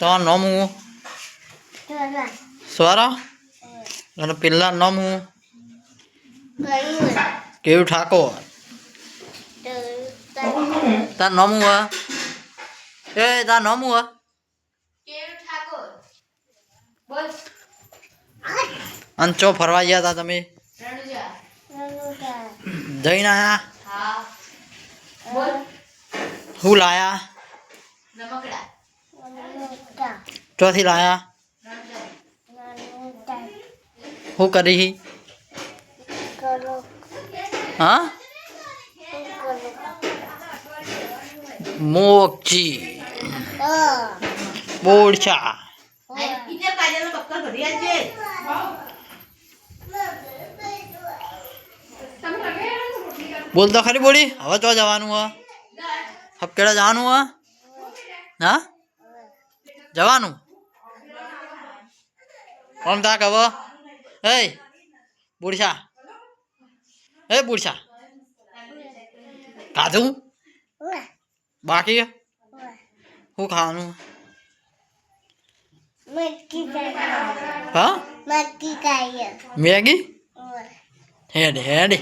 તમારું નામ હું. સ્વરા. અને પેલા નામ હું. કેવું ઠાકોર. તાર નામ હું એ તાર નામ હું અને ચો ફરવા ગયા હતા તમે. જઈને આયા? શું લાયા. ચોથી લાયા રણુજા Laluka. શું કરી Kalau. હા મોગજી Oh. બોરચા ઇને કાજલનો પક્કર ભરી આવજે બોલ તો ખરી બોલી હવે તો જવાનું હા હપકેડા જવાનું હા કોમ તાક હવે. એ બુડછા એ ખાધું? Wah. બાકી? હું ખાવાનું? હા? મેગી? Head head.